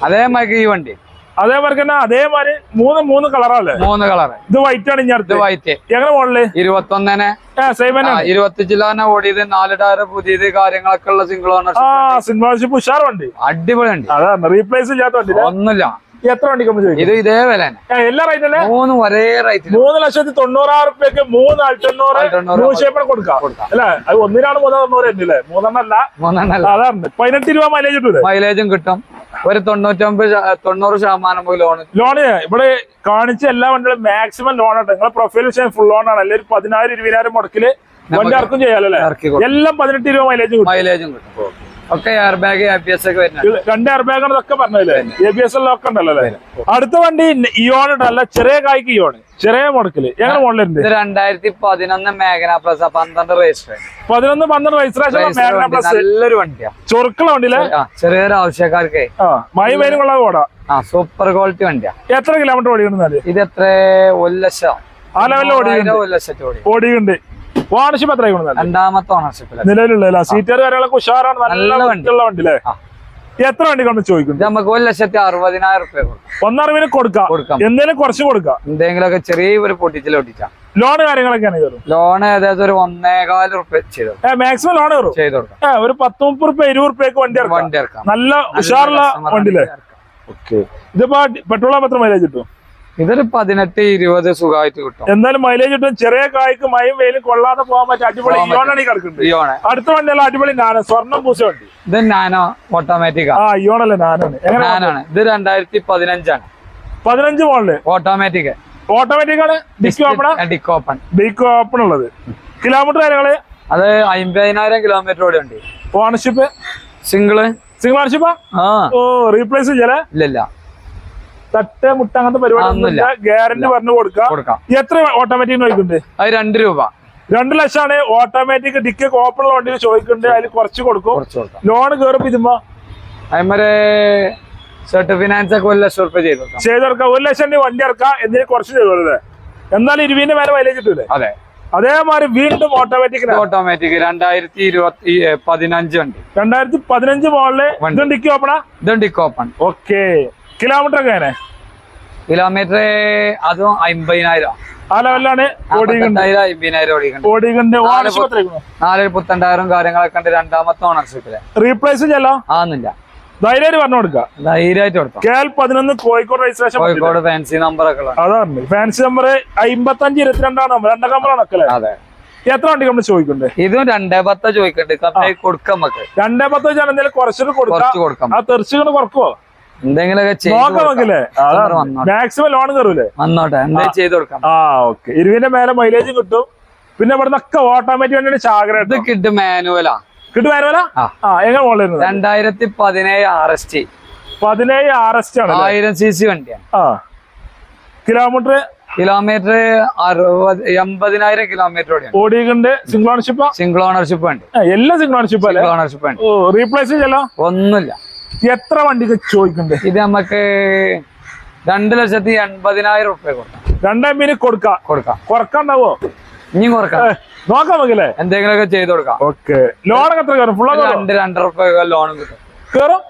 അതേ മൈക്ക് ഈ വണ്ടി. അതേമാതിരി തന്നെ അതേമാതിരി മൂന്ന് മൂന്ന് കളറല്ലേ? മൂന്ന് കളറ് ഇത് വൈറ്റ് ആണ് ഇനി ഇത് അടുത്ത് വൈറ്റ് എങ്ങനെ മോഡൽ? ഇരുപത്തൊന്നിന്. ഏ സെയിം തന്നെ. ഇരുപത്തി ചില്ലാന ഓടിയത് നാല് ടയർ പുതിയത് കാര്യങ്ങളൊക്കെ ഉള്ള സിംഗിൾ ആ ഓണർഷിപ്പ് സിനിമാഷിപ്പ് ഉഷാർ വണ്ടി അടിപൊളി വണ്ടി അതാണ് റീപ്ലേസ് ഇല്ലാത്ത വണ്ടി ഒന്നുമില്ല. എത്ര വണ്ടി ഇത് ഇതേ വില എല്ലാ റേറ്റ് അല്ലേ? മൂന്ന് ഒരേ റേറ്റ് മൂന്ന് ലക്ഷത്തി തൊണ്ണൂറായിരം റുപ്യക്ക് മൂന്ന് അൾട്ടണ്ണൂറ് അൾട്ടണ്ണൂറ് ന്യൂ ഷേപ്പിന് കൊടുക്കാം. അല്ലേ? അത് ഒന്നിനാണ് മൂന്ന് തൊണ്ണൂറ് ഉണ്ടല്ലേ മൂന്നെണ്ണല്ല. മൂന്നെണ്ണല്ല. അതാണ്. പതിനെട്ട് രൂപ മൈലേജ് മൈലേജും കിട്ടും. ഒരു തൊണ്ണൂറ്റൊമ്പത് തൊണ്ണൂറ് ശതമാനം ലോൺ ലോണ് ഇവിടെ കാണിച്ച എല്ലാ വണ്ടികളും മാക്സിമം ലോൺ ആണ് നിങ്ങളെ പ്രൊഫൈൽ ഫുൾ ലോൺ ആണ്. അല്ലെങ്കിൽ പതിനായിരം ഇരുപതിനായിരം മുടക്കിൽ വണ്ടി ഇറക്കും ചെയ്യാലല്ലേ ഇറക്കി എല്ലാം പതിനെട്ട് രൂപ മൈലേജും മൈലേജും കിട്ടും. ഒക്കെ air bag A P S ഒക്കെ വരുന്നത്. രണ്ട് എയർ ബാഗ് ഒക്കെ പറഞ്ഞല്ലേ എ ബി എസ് ഒക്കെ ഉണ്ടല്ലോ അടുത്ത വണ്ടി ഇയോൺ ഉണ്ടല്ല ചെറിയ കായ്ക്ക് ഇയോൺ ചെറിയ മുടക്കിൽ എങ്ങനെ മോഡലുണ്ട് രണ്ടായിരത്തി പതിനൊന്ന് മേഘന പ്ലസ് പന്ത്രണ്ട് രജിസ്റ്റർ പതിനൊന്ന് പന്ത്രണ്ട് രജിസ്ട്രേഷൻ മാഗ്ന പ്ലസ് നല്ലൊരു വണ്ടിയാ. ചൊറുക്കള വണ്ടിയിലെ ചെറിയൊരു ആവശ്യക്കാർക്ക്. ആ മൈ വൈനും കൊള്ളാതെ ഓടാ. ആ സൂപ്പർ ക്വാളിറ്റി വണ്ടിയാ. എത്ര കിലോമീറ്റർ ഓടിക്കുന്നത് ഇത് എത്ര ഒരു ലക്ഷം. ആ ലെവലിൽ ഓടി ഒരു ലക്ഷത്തി ഓടി ഓടിക്കുന്നുണ്ട് ഓണർഷിപ്പ് എത്ര രണ്ടാമത്തെ ഓണർഷിപ്പ് നിലവിലുള്ള സീറ്റർ കാര്യങ്ങളൊക്കെ ഉഷാറാണ് നല്ല നല്ല വണ്ടി. വണ്ടിയുള്ള വണ്ടി അല്ലേ എത്ര വണ്ടി കൊണ്ട് ചോദിക്കും നമുക്ക് ഒരു ലക്ഷത്തി അറുപതിനായിരം റുപ്യ ഒന്നറിവിന് കൊടുക്കാം. കൊടുക്കാം. എന്തെങ്കിലും കുറച്ച് കൊടുക്കാം. എന്തെങ്കിലുമൊക്കെ ചെറിയ ഒരു പൊട്ടിച്ചിൽ ഒട്ടിച്ചാ ലോൺ കാര്യങ്ങളൊക്കെയാണ് ലോൺ ഏകദേശം ഒരു ഒന്നേകാൽ റുപ്യ ചെയ്തു മാക്സിമം ലോൺ കയറും ചെയ്ത് കൊടുക്കാം. ഒരു പത്ത് മുപ്പത് റുപ്യ ഇരുപത് റുപ്യക്ക് വണ്ടി വണ്ടി ഇറക്കാം. നല്ല ഉഷാറുള്ള വണ്ടി. ഓക്കെ ഇതിപ്പോ പെട്രോൾ എത്ര മൈലേജ് കിട്ടും ഇതൊരു പതിനെട്ട് ഇരുപത് സുഖമായിട്ട് കിട്ടും. എന്തായാലും മൈലേജ് കിട്ടും. ചെറിയ കായ്ക്ക് മയം വെയിലും കൊള്ളാതെ പോകാൻ പറ്റും അടിപൊളി ഇയോണാണ് ഈ കിടക്കുന്നത് ഇയോണ് അടുത്ത വണ്ടിയല്ല അടിപൊളി നാനോ സ്വർണം പൂശ വണ്ടി. ഇത് നാനോ ഓട്ടോമാറ്റിക് ആ. ഇയോണല്ലേ നാനാണ് നാനാണ് ഇത് രണ്ടായിരത്തി പതിനഞ്ചാണ് പതിനഞ്ച് മോളിൽ ഓട്ടോമാറ്റിക് ഓട്ടോമാറ്റിക് ആണ്? ഡിക്ക് ഓപ്പൺ ബൈക്ക് ഓപ്പൺ ഉള്ളത്. കിലോമീറ്റർ കാര്യങ്ങൾ? അത് അമ്പതിനായിരം കിലോമീറ്റർ ഓടി ഉണ്ട് ഓണർഷിപ്പ് സിംഗിൾ സിംഗിൾ ഓണർഷിപ്പാ ആ? ഓ റീപ്ലേസ് ചെയ്യാ ഇല്ല ഇല്ല തട്ട് മുട്ട അങ്ങനത്തെ പരിപാടി. ഗ്യാരണ്ടി പറഞ്ഞു കൊടുക്കാം. എത്ര ഓട്ടോമാറ്റിക് ചോദിക്കുന്നുണ്ട് അത് രണ്ട് രൂപ. രണ്ട് ലക്ഷമാണ്. ഓട്ടോമാറ്റിക് ഡിക്ക് ഓപ്പൺ ഉള്ള വണ്ടിയിൽ ചോദിക്കുന്നുണ്ട്. അതിൽ കുറച്ച് കൊടുക്കും. ലോൺ കയറും ഇതുമ്പോ അതുമാരെ ഫിനാൻസ് ഒക്കെ ഒരു ലക്ഷം റുപ്യ ചെയ്ത് ചെയ്തെടുക്കാം ഒരു ലക്ഷം രൂപ വണ്ടി ഇറക്കാം എന്തിനു കുറച്ച് ചെയ്തോളൂ എന്നാലും ഇരുപതിന്റെ മേലെ മൈലേജ് കിട്ടൂലേ? അതെ. അതേമാതിരി വീണ്ടും ഓട്ടോമാറ്റിക് ഓട്ടോമാറ്റിക് രണ്ടായിരത്തി ഇരുപത്തി പതിനഞ്ച് വണ്ടി. രണ്ടായിരത്തി പതിനഞ്ച് മോളിൽ വണ്ടി. ഇതും ഡിക്കി ഓപ്പണാ ഇതും ഡിക്ക് ഓപ്പൺ ഓക്കെ കിലോമീറ്റർ ഒക്കെ കിലോമീറ്റർ അതും അമ്പതിനായിരം. ആ ലെവലിലാണ് പുത്തണ്ടായിരം കാര്യങ്ങളൊക്കെ ഉണ്ട്. രണ്ടാമത്തെ ഓണർഷിപ്പിൽ റീപ്ലേസ് ചെല്ലാം ആന്നില്ല. ധൈര്യമായിട്ട് പറഞ്ഞു കൊടുക്കാം. ധൈര്യമായിട്ട് കൊടുക്കാം കെ എൽ പതിനൊന്ന് Kozhikode registration Kozhikode fancy number ഒക്കെ അതാണ് ഫാൻസി നമ്പർ അമ്പത്തഞ്ച് ഇരുപത്തിരണ്ടാണ് നമ്പർ രണ്ടാം നമ്പറാണ് അക്കല്ലേ അതെ. എത്ര വണ്ടി നമ്മൾ ചോദിക്കുന്നുണ്ട്? ഇതും രണ്ടേ പത്ത ചോദിക്കണ്ട് കമ്പനി കൊടുക്കാം നമുക്ക്. രണ്ടേ പത്ത് വെച്ചാൽ എന്തെങ്കിലും കുറച്ചിട്ട് കൊടുക്കാം. ആ തെറിച്ചുകൊണ്ട് കുറക്കുവോ? മാക്സിമം ലോൺ വന്നോട്ടെ. എന്താ ചെയ്ത് കൊടുക്കാം. ആ ഓക്കെ ഇരുവിന്റെ മേലെ മൈലേജും കിട്ടും. പിന്നെ ഇവിടെ ഒക്കെ ഓട്ടോമാറ്റിക് വണ്ടിയാണ് ചാകര ഇത് മാനുവലാ കിട്ടും ആ. ആ? എങ്ങനെ മോളിരുന്നത് രണ്ടായിരത്തി പതിനേഴ് ആർ എസ് ടി പതിനേഴ് ആർ എസ് ആണ് ആയിരം സി സി വണ്ടിയാണ്. ആ. കിലോമീറ്റർ കിലോമീറ്റർ അറുപത് എൺപതിനായിരം കിലോമീറ്റർ ഓടിയിട്ടുണ്ട്. സിംഗിൾ ഓണർഷിപ്പ് സിംഗിൾ ഓണർഷിപ്പ് ഉണ്ട് എല്ലാം സിംഗിൾ ഓണർഷിപ്പ് സിംഗിൾ ഓണർഷിപ്പ് ഉണ്ട് റീപ്ലേസ് ചെയ്യലോ ഒന്നുമില്ല. എത്ര വണ്ടിക്ക് ചോദിക്കുന്നുണ്ട്? ഇത് നമുക്ക് രണ്ട് ലക്ഷത്തി എൺപതിനായിരം റുപ്യ കൊടുക്കാം. രണ്ടാം മീന് കൊടുക്കാം? കൊടുക്കാം. കുറക്കണ്ടാവോ? ഇനിയും കുറക്കാം നോക്കാം നോക്കില്ലേ എന്തെങ്കിലുമൊക്കെ ചെയ്ത് കൊടുക്കാം. ഓക്കെ. ലോണൊക്കെ എത്ര കയറും? ഫുള്ള് രണ്ട് രണ്ടര റുപ്യ ലോണും കിട്ടും. കയറും.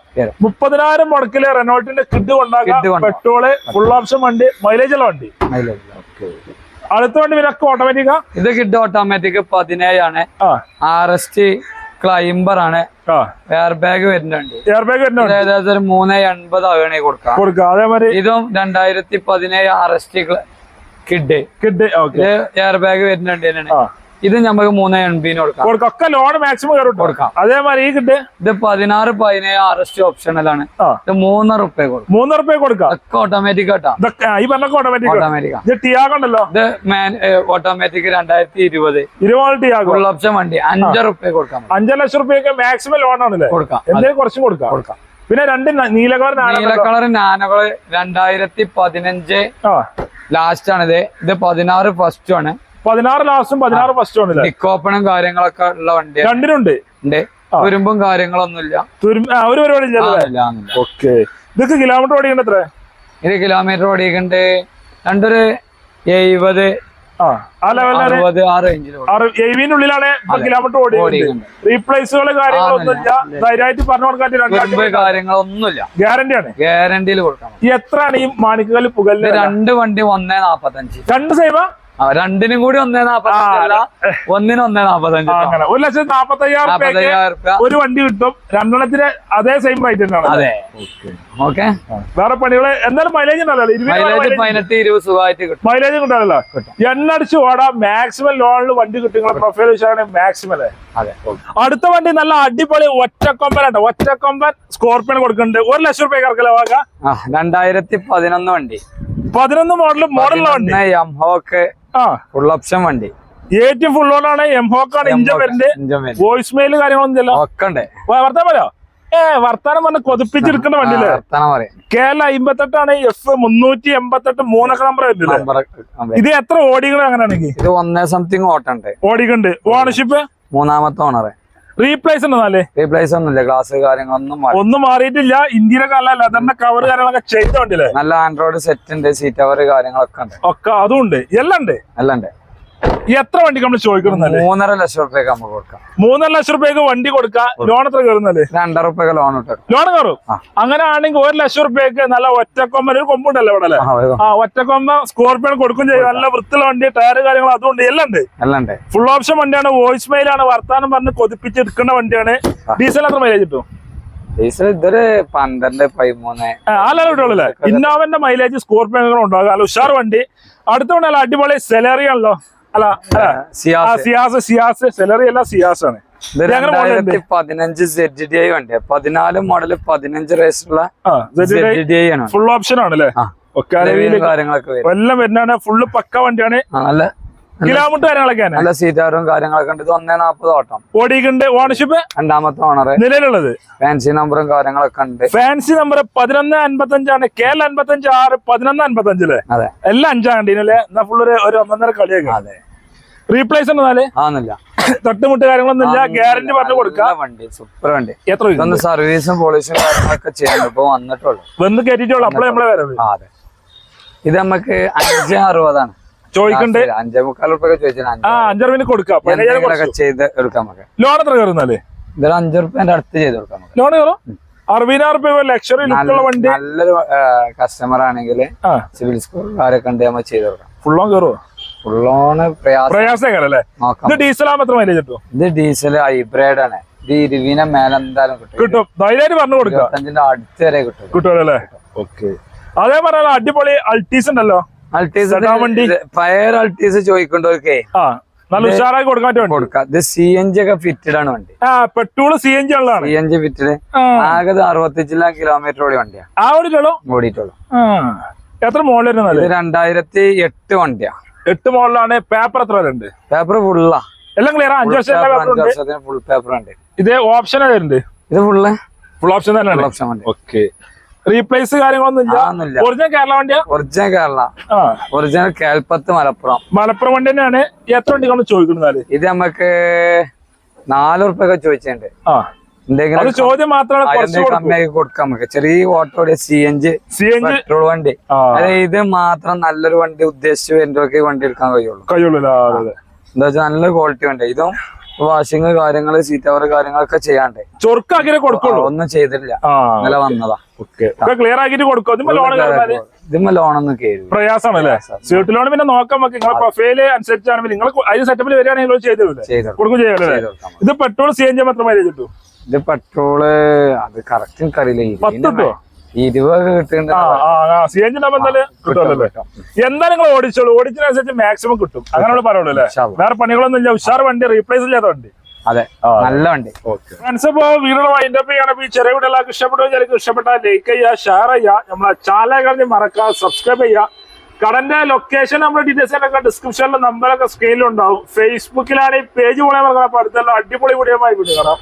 മുപ്പതിനായിരം മുടക്കിൽ റെനോൾട്ടിന്റെ കിഡ് കൊണ്ടാക്കാം. പെട്രോൾ ഫുൾ ഓപ്ഷൻ വണ്ടി മൈലേജ് ഉള്ള വണ്ടി. മൈലേജ് അടുത്ത വണ്ടി ഇവരൊക്കെ ഓട്ടോമാറ്റിക്കാ ഇത് കിഡ് ഓട്ടോമാറ്റിക് പതിനേഴാണ്. ആർ എസ് ടി ക്ലൈംബർ ആണ്. എയർ ബാഗ് വരുന്നുണ്ട്. എയർ ബാഗ് വരുന്ന ഇത് ഏകദേശം ഒരു മൂന്ന് എൺപത് ആകണേ കൊടുക്കാം. കൊടുക്കാം. അതേമാതിരി ഇതും രണ്ടായിരത്തി പതിനേഴ് അറസ്റ്റ് കിഡ് കിഡ് എയർ ബാഗ് വരുന്നുണ്ട് ഇത് നമുക്ക് മൂന്ന് എൺപതിന് കൊടുക്കാം. കൊടുക്കാം. ഒക്കെ ലോൺ മാക്സിമം കയറും കൊടുക്കാം. അതേമാതിരി ഈ ഇത് പതിനാറ് പതിനേഴ് ആർ എസ് ടി ഓപ്ഷണലാണ് ആണ് ഇത് മൂന്നര റുപ്യ കൊടുക്കും. മൂന്ന് റുപ്യ കൊടുക്കാം. ഓട്ടോമാറ്റിക് ആട്ടാ. ഈ ഓട്ടോമാറ്റിക് ഓട്ടോമാറ്റിക് ഇത് ടിയാഗോ ഉണ്ടല്ലോ? ഇത് മാൻ ഓട്ടോമാറ്റിക് രണ്ടായിരത്തി ഇരുപത്. ഇരുപത് ടിയാഗോ ഫുൾ ഓപ്ഷൻ വണ്ടി. അഞ്ചര റുപ്യ കൊടുക്കാം. അഞ്ചര ലക്ഷം റുപ്യൊക്കെ മാക്സിമം ലോൺ ആണല്ലേ കൊടുക്കാം. എന്തെങ്കിലും കുറച്ചും കൊടുക്കാം. കൊടുക്കാം. പിന്നെ രണ്ട് നീല കളർ നീല കളർ നാനകൾ രണ്ടായിരത്തി പതിനഞ്ച് ലാസ്റ്റ് ആണിത്. ഇത് പതിനാറ് ഫസ്റ്റ് ആണ്. പതിനാറ് ലാസ്റ്റും പതിനാറ് ഫസ്റ്റും ഓപ്പണും കാര്യങ്ങളൊക്കെ ഉള്ള വണ്ടി രണ്ടിനുണ്ട്. തുരുമ്പും കാര്യങ്ങളൊന്നുമില്ല. ഒരു പരിപാടി ഇല്ല. ഓക്കെ. ഇതൊക്കെ കിലോമീറ്റർ ഓടിക്കണ്ട എത്ര? ഇത് കിലോമീറ്റർ ഓടിക്കണ്ട്. രണ്ടൊരു എഴുപത് ഉള്ളിലാണ് കിലോമീറ്റർ. റീപ്ലേസുകൾ കാര്യങ്ങളൊന്നുമില്ല. ധൈര്യമായിട്ട് പറഞ്ഞു കൊടുക്കാൻ കാര്യങ്ങളൊന്നുമില്ല. ഗ്യാരണ്ടി ആണ്. ഗ്യാരണ്ടിയിൽ കൊടുക്കണം. എത്രയാണ് ഈ മാണിക്കുകൾ പുകലിന് രണ്ട് വണ്ടി ഒന്നേ നാപ്പത്തഞ്ച്. രണ്ട് ആ, രണ്ടിനും കൂടി ഒന്നേ നാപ്പത്തഞ്ചല്ല ഒന്നിനും ഒന്നേ നാപ്പത്തഞ്ച് അങ്ങനെ ഒരു ലക്ഷത്തി നാപ്പത്തി അയ്യായിരം നാപ്പത്തയ്യായിരം ഒരു വണ്ടി കിട്ടും. രണ്ടെണ്ണത്തിന് അതേ സെയിം റേറ്റ് തന്നെയാണ്. അതെ. ഓക്കെ. വേറെ പണികൾ എന്തായാലും മൈലേജ് ഉണ്ടല്ലോ മൈലേജ് പതിനെട്ട് ഇരുപത് സുഖമായിട്ട് കിട്ടും. മൈലേജ് കിട്ടാനല്ലോ കിട്ടും. എണ്ണടിച്ച് ഓടാ. മാക്സിമം ലോണിൽ വണ്ടി കിട്ടും. നിങ്ങളെ പ്രൊഫൈൽ വെച്ചാണ് മാക്സിമം അല്ലേ? അതെ. അടുത്ത വണ്ടി നല്ല അടിപൊളി ഒറ്റക്കൊമ്പൻ ഒറ്റക്കൊമ്പനുണ്ട് ഒറ്റക്കൊമ്പൻ സ്കോർപ്പിയോ കൊടുക്കുന്നുണ്ട്. ഒരു ലക്ഷം റുപ്യ ഇറക്കല വാക രണ്ടായിരത്തി പതിനൊന്ന് വണ്ടി. പതിനൊന്ന് മോഡൽ മോഡലുള്ള വണ്ടി. എംഹോക്ക് ആ ഫുൾ ഓപ്ഷൻ വണ്ടി. ഏറ്റവും ഫുൾ ഓണാണ് എംഹോക്കാണ് ഇഞ്ചൻ വരുന്നത് ഇഞ്ചൻ വോയിസ് മെയിൽ കാര്യങ്ങളൊന്നും ഇല്ലല്ലോ. ഒക്കെ ഉണ്ട്. വർത്താനം പറയോ? ഏ വർത്താനം പറഞ്ഞ് കൊതിപ്പിച്ചെടുക്കുന്ന വണ്ടിയില്ലേ കേരള അമ്പത്തെട്ടാണ് എഫ് മുന്നൂറ്റി എൺപത്തെട്ട് മൂന്നൊക്കെ നമ്പർ വരുന്നില്ലേ. ഇത് എത്ര ഓടിക്കണം അങ്ങനെയാണെങ്കിൽ? ഇത് ഒന്നേ സംതിങ് ഓട്ടുണ്ട് ഓടിക്കുന്നുണ്ട് ഓണർഷിപ്പ് മൂന്നാമത്തെ ഓണറ് റീപ്ലേസ് ഉണ്ടെന്നല്ലേ റീപ്ലേസ് ഒന്നുമില്ല ഗ്ലാസ് കാര്യങ്ങളൊന്നും ഒന്നും മാറിയിട്ടില്ല. ഇന്ത്യയിലെ കാലല്ല ലെതറിന്റെ കവർ കാര്യങ്ങളൊക്കെ ചെയ്തോണ്ടല്ലേ? നല്ല ആൻഡ്രോയിഡ് സെറ്റ് ഉണ്ട് സീറ്റ് കവർ കാര്യങ്ങളൊക്കെ ഉണ്ട്. ഒക്കെ അതും ഉണ്ട്. എല്ലാം ഉണ്ട്. എല്ലാം ഉണ്ട്. എത്ര വണ്ടി നമ്മൾ ചോദിക്കുന്നത് മൂന്നര ലക്ഷം റുപ്യക്ക് നമുക്ക് കൊടുക്കാം. മൂന്നര ലക്ഷം റുപ്യക്ക് വണ്ടി കൊടുക്കാം ലോൺ എത്ര കയറുന്നല്ലേ? രണ്ടര റുപ്യക്ക് ലോൺ ഇട്ടു ലോൺ കയറും. അങ്ങനെ ആണെങ്കിൽ ഒരു ലക്ഷം റുപ്യക്ക് നല്ല ഒറ്റക്കൊമ്പൻ ഒരു കൊമ്പുണ്ടല്ലോ ഇവിടെ അല്ലേ? ആ ഒറ്റക്കൊമ്പ സ്കോർപ്പിയൻ കൊടുക്കും ചെയ്യും. നല്ല വൃത്തിയുള്ള വണ്ടി ടയർ കാര്യങ്ങൾ അതുകൊണ്ട് എല്ലാം ഉണ്ട്. എല്ലാം ഉണ്ട്. ഫുൾ ഓപ്ഷൻ വണ്ടിയാണ് വോയിസ് മെയിലാണ് വർത്താനം പറഞ്ഞ് കൊതിപ്പിച്ച് എടുക്കുന്ന വണ്ടിയാണ്. ഡീസൽ എത്ര മൈലേജ് കിട്ടും? ഡീസൽ ഇതൊരു പന്ത്രണ്ട് പതിമൂന്ന്. ഇന്നോവന്റെ മൈലേജ് സ്കോർപ്പിയോ ഉണ്ടാകും. അല്ല ഉഷാർ വണ്ടി. അടുത്ത അടിപൊളി സെലറി ആണല്ലോ. അല്ല സിയാസ്. സിയാസ് സെലറി അല്ല സിയാസ് ആണ് പതിനഞ്ച് സെഡ് ഡി ഐ വണ്ടി പതിനാല് മോഡൽ പതിനഞ്ച് റേസുള്ള ഫുൾ ഓപ്ഷൻ ആണ്. അല്ലേ കാര്യങ്ങളൊക്കെ എല്ലാം വരുന്നതാണ്. ഫുള്ള് പക്ക വണ്ടിയാണ്. നല്ല കിലോമീറ്റർ കാര്യങ്ങളൊക്കെയാണ് നല്ല സീറ്റാറും കാര്യങ്ങളൊക്കെ ഉണ്ട്. ഇത് ഒന്നേ നാപ്പത് ഓട്ടം ഓടിക്കുണ്ട് ഓണർഷിപ്പ്? രണ്ടാമത്തെ ഓണർ നിലവിലുള്ളത്? ഫാൻസി നമ്പറും കാര്യങ്ങളൊക്കെ ഉണ്ട്. ഫാൻസി നമ്പർ പതിനൊന്ന് അൻപത്തഞ്ചാണ്. കെ എൽ അൻപത്തഞ്ച് ആറ് പതിനൊന്ന് അൻപത്തഞ്ചില്ലേ അതെ. എല്ലാം അഞ്ചാണ് കണ്ടീനല്ലേ എന്നാ ഫുള്ളൊരു ഒരു ഒന്നൊന്നര കളിയൊക്കെ. അതെ. റീപ്ലേസ് ഉണ്ടെന്നാൽ ആന്നില്ല തട്ടുമുട്ട് കാര്യങ്ങളൊന്നും ഇല്ല. ഗ്യാരണ്ടി പറഞ്ഞു കൊടുക്കാം. വണ്ടി. സൂപ്പർ വണ്ടി. എത്ര? ഇതൊന്ന് സർവീസും പോളിഷും കാര്യങ്ങളൊക്കെ ചെയ്യണം ഇപ്പൊ വന്നിട്ടുള്ളൂ. വന്ന് കയറ്റിട്ടുള്ളൂ അപ്പോഴേ നമ്മളെ വരവ്. അതെ. ഇത് നമുക്ക് അഞ്ച് അറുപതാണ്. ചോദിക്കണ്ട്? അഞ്ചു മുക്കാൽ ചോദിച്ചാൽ ആ കൊടുക്കാം. ചെയ്ത് എടുക്കാം ലോൺ എത്ര കയറുന്നാൽ ഇതൊരു അഞ്ചു റുപ്യന്റെ അടുത്ത് ചെയ്ത് കൊടുക്കാം ലോൺ കയറും? അറുപതിനായിരം റുപ്യ ലക്ഷറി വണ്ടി. നല്ലൊരു കസ്റ്റമർ ആണെങ്കിൽ സിവിൽ സ്കോർ കാര്യമൊക്കെ ഉണ്ട് നമ്മൾ ചെയ്ത് കൊടുക്കാം. ഫുൾ ലോൺ കയറുമോ ഫുൾ പ്രയാസം. പ്രയാസക്കാരം അല്ലേ? ഇത് ഡീസൽ ആകുമ്പോൾ എത്ര മൈലേജ് കിട്ടും? ഇത് ഡീസൽ ഹൈബ്രിഡ് ആണ്. ഇത് ഇരുവിനെ മേലെ എന്തായാലും കിട്ടും. കിട്ടും. ധൈര്യമായിട്ട് പറഞ്ഞു കൊടുക്കാം അടുത്ത് വരെ കിട്ടും. അല്ലേ? ഓക്കെ അതേ പറഞ്ഞാൽ അടിപൊളി അൾട്ടീസ് ഉണ്ടല്ലോ. അൾട്ടീസ് വണ്ടി. ഫയർ അൾട്ടീസ് ചോദിക്കണ്ടോക്കെ ആ നല്ല ഉഷാറായി കൊടുക്കാൻ പറ്റും കൊടുക്കാം. ഇത് സി എൻ ജി ഒക്കെ ഫിറ്റഡ് ആണ് വണ്ടി. ആ പെട്രോൾ സി എൻ ജി ഉള്ളതാണ്. സി എൻ ജി ഫിറ്റഡ് ആകെ അറുപത്തിച്ചില്ല കിലോമീറ്റർ ഓടി വണ്ടിയാ. ആ ഓടിയിട്ടുള്ളൂ? ആ. എത്ര മോഡൽ ഇത് രണ്ടായിരത്തി എട്ട് വണ്ടിയാ. എട്ട് മോഡലാണ് പേപ്പർ എത്ര വരുന്നുണ്ട് ഉണ്ട്? പേപ്പർ ഫുള്ളാ എല്ലാം ക്ലിയർ അഞ്ചു വർഷത്തിന് ഫുൾ പേപ്പർ ഉണ്ട് ഇത് ഓപ്ഷൻ വരുന്നുണ്ട് ഇത് ഫുള്ള് ഫുൾ ഓപ്ഷൻ തന്നെ തന്നെയാണ് ഓപ്ഷൻ ഓക്കെ റീപ്ലേസ് കാര്യങ്ങളൊന്നും ഇല്ല ഒറിജിനൽ കേരള വണ്ടിയാ? ഒറിജിനൽ കേരള. ഒറിജിനൽ കേൾപ്പത്ത് മലപ്പുറം. മലപ്പുറം വണ്ടി തന്നെയാണ്. എത്ര വണ്ടി നമ്മൾ ചോദിക്കുന്നത് ഇത് നമുക്ക് നാലുറുപ്പൊക്കെ ചോദിച്ചിട്ടുണ്ട്. എന്തെങ്കിലും ചോദ്യം മാത്രമാണ്. കമ്മിയാക്കി കൊടുക്കാം. നമുക്ക്. ചെറിയ auto C N G C N G petrol വണ്ടി. അതായത് ഇത് മാത്രം നല്ലൊരു വണ്ടി ഉദ്ദേശിച്ച് വരുന്നവർക്ക് വണ്ടി എടുക്കാൻ കഴിയുള്ളൂ. കഴിയുള്ളൂ. എന്താ വെച്ചാൽ നല്ല ക്വാളിറ്റി വണ്ടി. ഇതും വാഷിങ് കാര്യങ്ങൾ സീറ്റ് അവർ കാര്യങ്ങളൊക്കെ ചെയ്യാണ്ട്. ചൊറുക്കാക്കിയേ കൊടുക്കുള്ളൂ. ഒന്നും ചെയ്തില്ല ആ. ഇന്നലെ വന്നതാ. ക്ലിയർ ആക്കിട്ട് കൊടുക്കും ഇതിമ്മ ലോണൊന്നും കയറി പ്രയാസമാണ്. അല്ലേ സീട്ട് ലോൺ പിന്നെ നോക്കാൻ നമുക്ക്. നിങ്ങളെ പ്രൊഫൈൽ അനുസരിച്ചാണെങ്കിൽ നിങ്ങൾ അതിന് സെറ്റപ്പിൽ വരികയാണെങ്കിൽ ചെയ്തു കൊടുക്കും. ചെയ്യാല്ലേ ഇത് പെട്രോൾ സി എൻ ജി മാത്രം മൈലേജ് ഇത് പെട്രോൾ അത് കറക്റ്റ് എനിക്കറിയില്ല. പത്ത് കിട്ടുമോ ഇരുപത് കിട്ടുന്നുണ്ട്. സി എൻ ജി ഉണ്ടാകുമ്പോൾ എന്തായാലും കിട്ടുമല്ലോ നിങ്ങൾ ഓടിച്ചോളൂ. ഓടിച്ചതിനനുസരിച്ച് മാക്സിമം കിട്ടും. അങ്ങനെ നമ്മൾ പറയുള്ളൂ അല്ലേ? വേറെ പണികളൊന്നും ഇല്ല. ഉഷാർ വണ്ടി റീപ്ലേസ് ചെയ്യാത്ത വണ്ടി. അതെ നല്ല വണ്ടി. ഇപ്പോ വീടുകൾ വൈൻഡ് അപ്പ് ചെയ്യണം. ഈ ചെറിയ വീട് എല്ലാവർക്കും ഇഷ്ടപ്പെട്ടു ചിലർക്ക് ഇഷ്ടപ്പെട്ടാൽ ലൈക്ക് ചെയ്യുക ഷെയർ ചെയ്യുക. നമ്മളെ ചാനൽ കഴിഞ്ഞ് മറക്കുക സബ്സ്ക്രൈബ് ചെയ്യുക. കടന്റെ ലൊക്കേഷൻ നമ്മുടെ ഡീറ്റെയിൽസ് ഒക്കെ ഡിസ്ക്രിപ്ഷനിലെ നമ്പറൊക്കെ സ്ക്രീനിലുണ്ടാവും ഫേസ്ബുക്കിലാണ് ഈ പേജ് പോലെ അടുത്തുള്ള അടിപൊളി വീഡിയോ വീഡിയോ കാണാം.